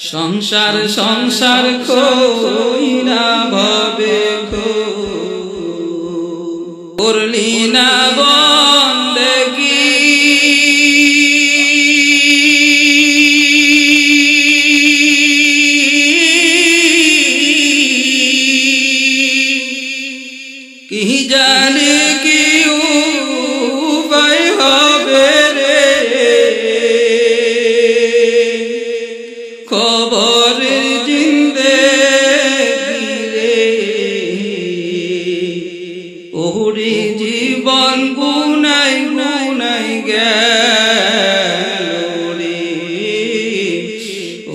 সংসার সংসার খোলা ভবে খো না না খবর জিন্দে রে ওরে জীবন গুনাই গুনাই রে।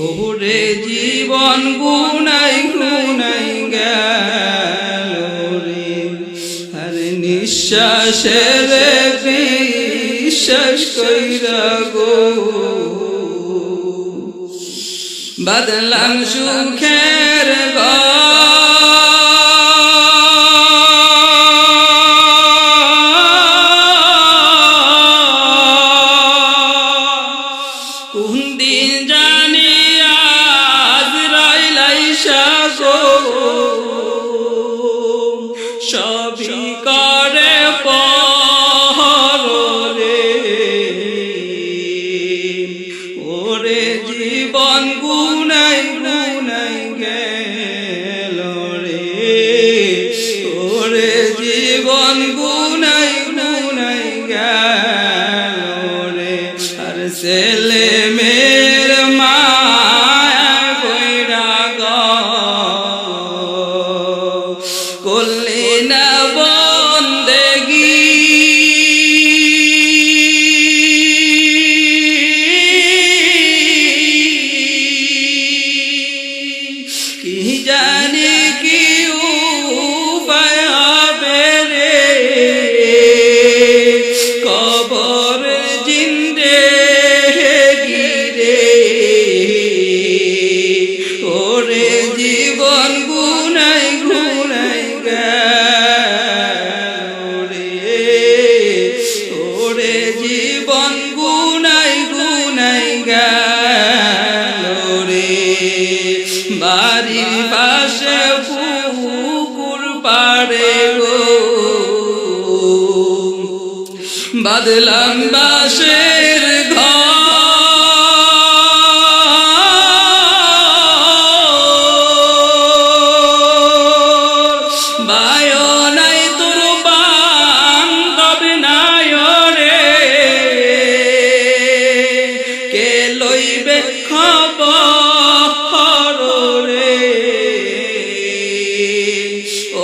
ওরে জীবন গুনাই গুনাই রে। আরে নিঃশ্বাসের বিশ্বাস কইরা গো। বদলাম সুখের কোন গুনাই আর ছেলে মের মায়া কইরা গ। করলি না বন্দেগি। কি জানি কবর জিন্দে গিরে ওরে জীবন গুনাই গুনাই রে? ওরে জীবন গুনাই গুনাই রে? বাড়ির পাশে পুকুর পাড়ে বাদলাম বাসের ঘর। বায়ো নাই তোর বান্ধব নাই রে কে লইবে খবর রে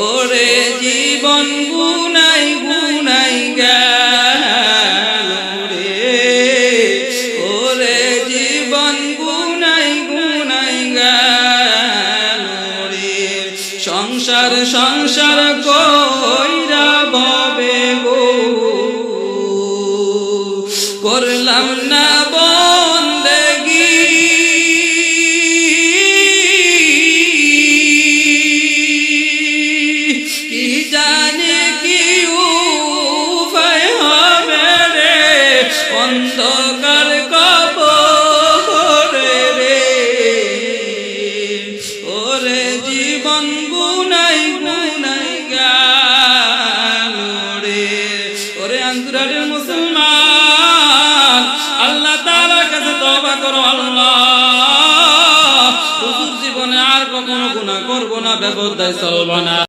ওরে জীবন গুনাই গুনাই গেল সংসার সংসার কইরা বাবে গো করলাম না বন্দেগি তওবা করো আল্লাহ জীবনে আর কখনো গুণা করব না ব্যবধায় চলবো না।